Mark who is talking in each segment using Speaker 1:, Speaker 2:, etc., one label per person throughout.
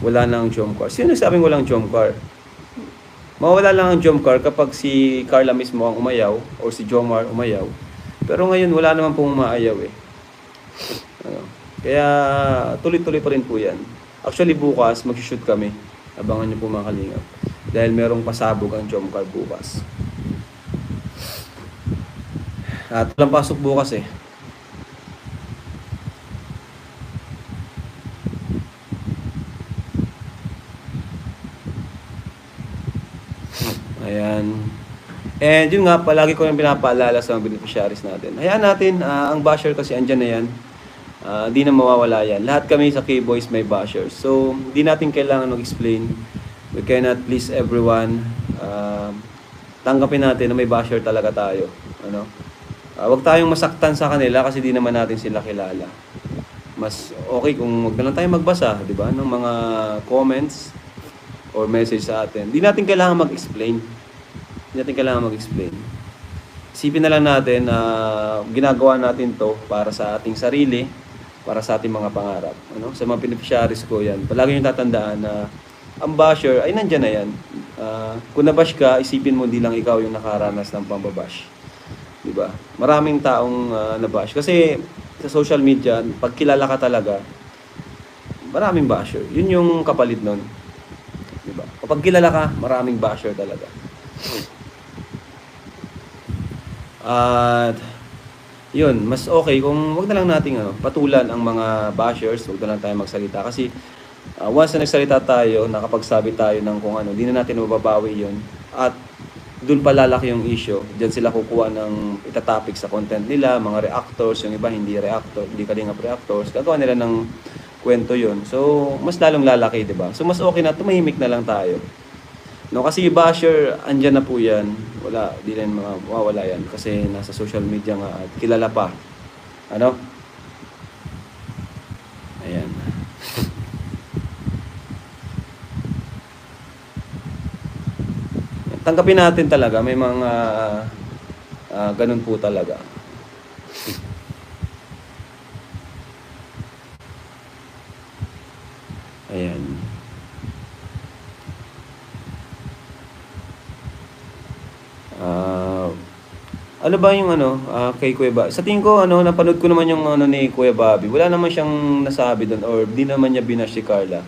Speaker 1: wala na ang jump car. Sino nagsabing walang jump car? Mawala lang ang jump car kapag si Carla mismo ang umayaw o si Jomar umayaw. Pero ngayon wala naman pong umaayaw eh. Ano? Kaya tuloy-tuloy pa rin po yan. Actually bukas mag-shoot kami. Abangan niyo po mga kalingap. Dahil merong pasabog ang jump car bukas. At walang pasok bukas eh. Ayan. And yun nga, palagi ko yung pinapaalala sa mga beneficiaries natin. Hayaan natin, ah, ang basher kasi andyan na yan. Ah, Di na mawawala yan. Lahat kami sa K-Boys may bashers. So, di natin kailangan mag-explain. We cannot please everyone. Ah, tanggapin natin na may basher talaga tayo. Ano? Ah, wag tayong masaktan sa kanila kasi di naman natin sila kilala. Mas okay kung wag na lang tayo magbasa, di ba, ng mga comments or message sa atin. Di natin kailangan mag-explain. Di natin kailangan mag-explain. Isipin na lang natin na ginagawa natin to para sa ating sarili, para sa ating mga pangarap. Ano? Sa mga beneficiaries ko yan, palagi yung tatandaan na ang basher ay nandyan na yan. Ah, kung nabash ka, isipin mo hindi lang ikaw yung nakaranas ng pambabash. Di ba? Maraming taong ah, nabash. Kasi sa social media, pag kilala ka talaga, maraming basher. Yun yung kapalit nun. Di ba? Kapag kilala ka, maraming basher talaga. At yun, mas okay kung wag na lang nating ano, patulan ang mga bashers, wag na lang tayo magsalita kasi ah, once na nagsalita tayo, nakapagsabi tayo ng kung ano, di na natin mababawi yun. At doon palalaki yung issue. Diyan sila kukuha ng itatopic sa content nila, mga reactors, yung iba hindi reactor, hindi kalingap reactors. Gagawa nila ng kwento yun. So, mas lalong lalaki, di ba? So, mas okay na tumahimik na lang tayo. No, kasi basher, andyan na po yan. Wala, di na mga mawawala yan. Kasi nasa social media nga at kilala pa. Ano? Ayan. Tanggapin natin talaga, may mga ah, ganun po talaga. Ayan. Ah, ano ba yung ano ah, kay Kuya Bobby? Sa tingin ko ano napanood ko naman yung ano ni Kuya Bobby. Wala naman siyang nasabi doon or di naman niya binash si Carla.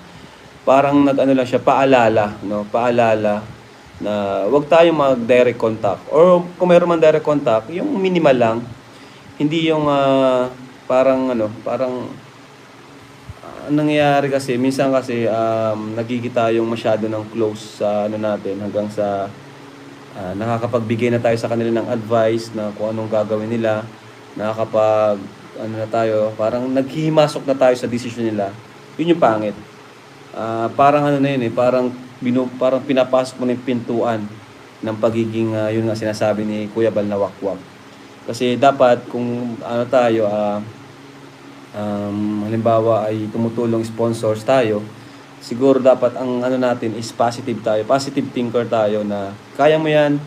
Speaker 1: Parang nag-ano lang siya paalala, no? Paalala na wag tayong mag-direct contact or kung mayroon man direct contact, yung minimal lang. Hindi yung ah, parang ano, parang ang nangyayari kasi minsan kasi um, nagkikita yung masyado ng close sa ano natin hanggang sa Ah, nakakapagbigay na tayo sa kanila ng advice na kung anong gagawin nila. Nakakapag, ano na tayo, parang naghihimasok na tayo sa decision nila. Yun yung pangit. Ah, parang ano na yun eh, parang, binu, parang pinapasok mo na yung pintuan ng pagiging, ah, yun nga sinasabi ni Kuya Bal na wakwak. Kasi dapat kung ano tayo, ah, um, halimbawa ay tumutulong sponsors tayo, siguro dapat ang ano natin is positive tayo. Positive thinker tayo na kaya mo yan,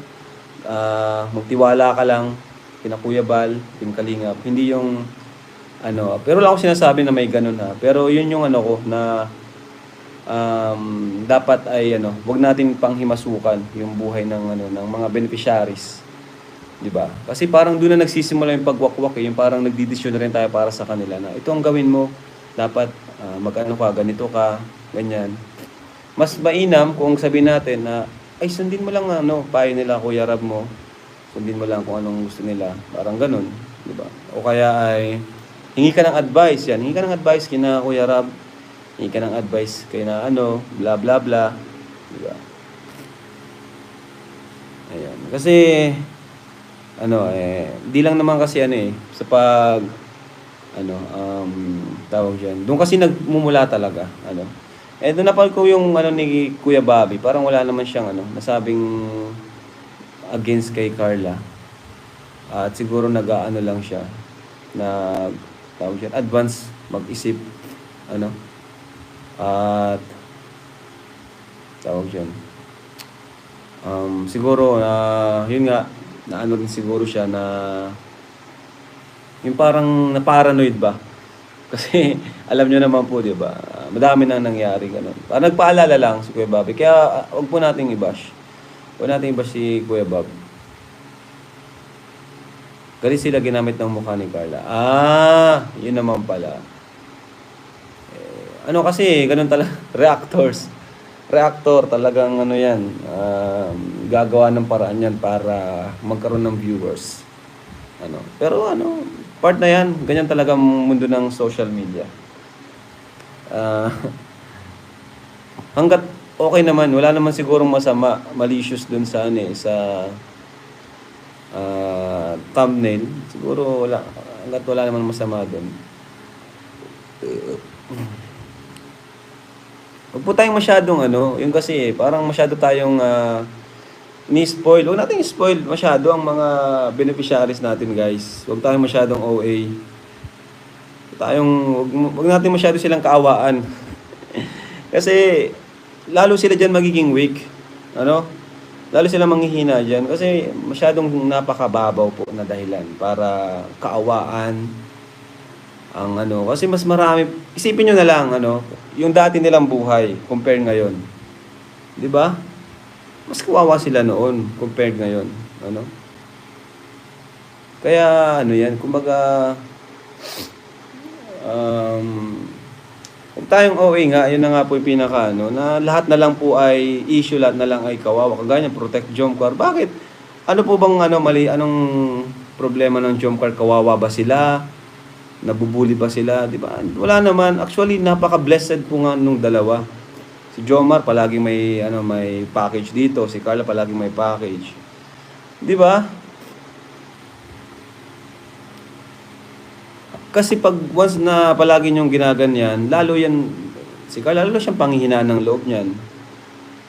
Speaker 1: ah, magtiwala ka lang, kina Kuya Bal, Team Kalingap. Hindi yung ano, pero wala akong sinasabi na may ganun ha. Pero yun yung ano ko na um, dapat ay ano, wag natin panghimasukan yung buhay ng ano ng mga beneficiaries. 'Di ba? Kasi parang doon na nagsisimula yung pagwakwak, eh, yung parang nagdidesisyon na rin tayo para sa kanila na ito ang gawin mo, dapat ah, mag-ano ka, ganito ka, ganyan. Mas mainam kung sabihin natin na ay sundin mo lang ano, payo nila Kuya Rab mo. Sundin mo lang kung anong gusto nila. Parang ganun, 'di ba? O kaya ay hingi ka ng advice yan. Hingi ka ng advice kina Kuya Rab. Hingi ka ng advice kay na ano, bla bla bla. 'Di ba? Ayan. Kasi ano eh di lang naman kasi ano eh sa pag ano um tawag diyan. Doon kasi nagmumula talaga, ano. Eh doon napal ko yung ano ni Kuya Bobby, parang wala naman siyang ano, nasabing against kay Carla. At siguro nag-aano lang siya na tawag diyan, advance mag-isip ano. At tawag diyan. Um, siguro na yun nga na ano din siguro siya na yung parang na paranoid ba? Kasi alam niyo naman po, 'di ba? Madami na nangyari ganun. Parang nagpaalala lang si Kuya Bobby. Kaya ah, wag po nating i-bash. Huwag nating i-bash si Kuya Bob. Kasi sila ginamit ng mukha ni Carla. Ah, yun naman pala. Eh, ano kasi, ganun talaga. Reactors. Reactor, talagang ano yan. um, gagawa ng paraan yan para magkaroon ng viewers. Ano. Pero ano, part na yan. Ganyan talaga mundo ng social media. Ah, hanggat okay naman, wala naman sigurong masama, malicious dun sa ano eh, sa ah, thumbnail. Siguro wala, hanggat wala naman masama dun. Huwag po tayong masyadong ano, yung kasi parang masyado tayong uh, ni-spoil. Huwag natin spoil masyado ang mga beneficiaries natin guys. Huwag tayong masyadong OA. Tayong, huwag, huwag natin masyado silang kaawaan. kasi lalo sila dyan magiging weak. Ano? Lalo sila manghihina dyan kasi masyadong napakababaw po na dahilan para kaawaan ang ano kasi mas marami isipin nyo na lang ano yung dati nilang buhay compare ngayon di ba mas kawawa sila noon compared ngayon ano kaya ano yan kumbaga um Huwag tayong OA nga, yun na nga po yung pinaka ano, na lahat na lang po ay issue, lahat na lang ay kawawa. Kagaya protect Jomcar. Bakit? Ano po bang ano, mali, anong problema ng Jomcar? Kawawa ba sila? Nabubuli ba sila? Di ba? Wala naman. Actually, napaka-blessed po nga nung dalawa. Si Jomar palaging may ano may package dito, si Carla palaging may package. 'Di ba? Kasi pag once na palagi niyong ginaganyan, lalo yan, si Carla, lalo siyang panghihinaan ng loob niyan.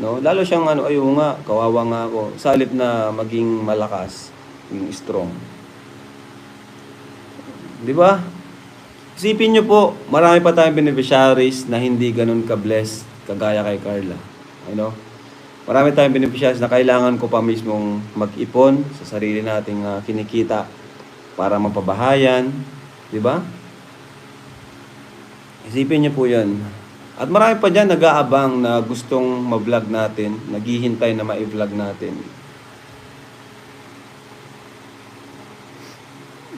Speaker 1: No? Lalo siyang ano, ayo nga, kawawa nga ako. Sa halip na maging malakas, maging strong. Di ba? Isipin niyo po, marami pa tayong beneficiaries na hindi ganun ka-blessed kagaya kay Carla. Ano? Marami tayong beneficiaries na kailangan ko pa mismong mag-ipon sa sarili nating ah, kinikita para mapabahayan, Di ba? Isipin niyo po yan. At marami pa dyan nag-aabang na gustong ma-vlog natin, naghihintay na ma-vlog natin.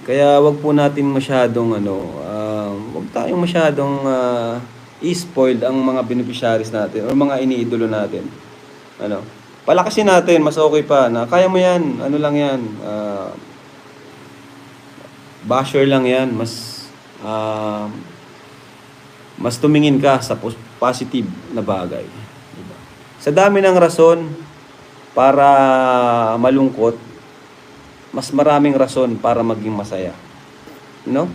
Speaker 1: Kaya wag po natin masyadong ano, uh, wag tayong masyadong uh, i-spoiled ang mga beneficiaries natin o mga iniidolo natin. Ano? Palakasin natin, mas okay pa na kaya mo yan, ano lang yan, uh, basher lang yan, mas uh, mas tumingin ka sa positive na bagay. Diba? Sa dami ng rason para malungkot, mas maraming rason para maging masaya. No?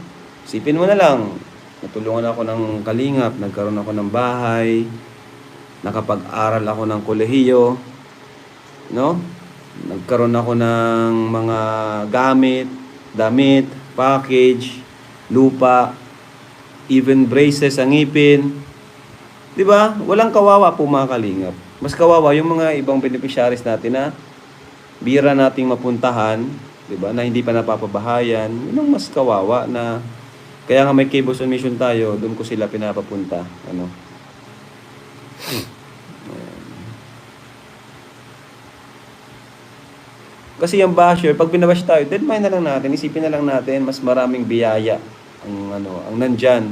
Speaker 1: Sipin mo na lang, natulungan ako ng kalingap, nagkaroon ako ng bahay, nakapag-aral ako ng kolehiyo, no? Nagkaroon ako ng mga gamit, damit, package, lupa, even braces ang ngipin. 'Di ba? Walang kawawa po mga kalingap. Mas kawawa yung mga ibang beneficiaries natin na bira nating mapuntahan, 'di ba? Na hindi pa napapabahayan. Yun mas kawawa na kaya nga may cables on mission tayo, doon ko sila pinapapunta, ano. Kasi yung basher, pag binabash tayo, dead mind na lang natin, isipin na lang natin, mas maraming biyaya ang ano, ang nandyan.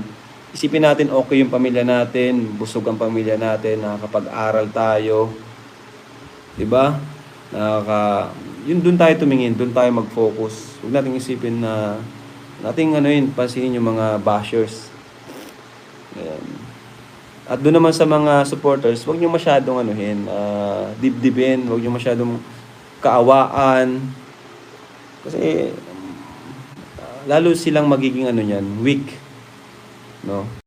Speaker 1: Isipin natin okay yung pamilya natin, busog ang pamilya natin, nakakapag-aral tayo. 'Di ba? Nakaka yun doon tayo tumingin, doon tayo mag-focus. Huwag nating isipin na nating ano yun, pansinin yung mga bashers. Ayan. At doon naman sa mga supporters, huwag niyo masyadong anuhin, uh, dibdibin, huwag niyo masyadong kaawaan. Kasi lalo silang magiging ano niyan, weak. No?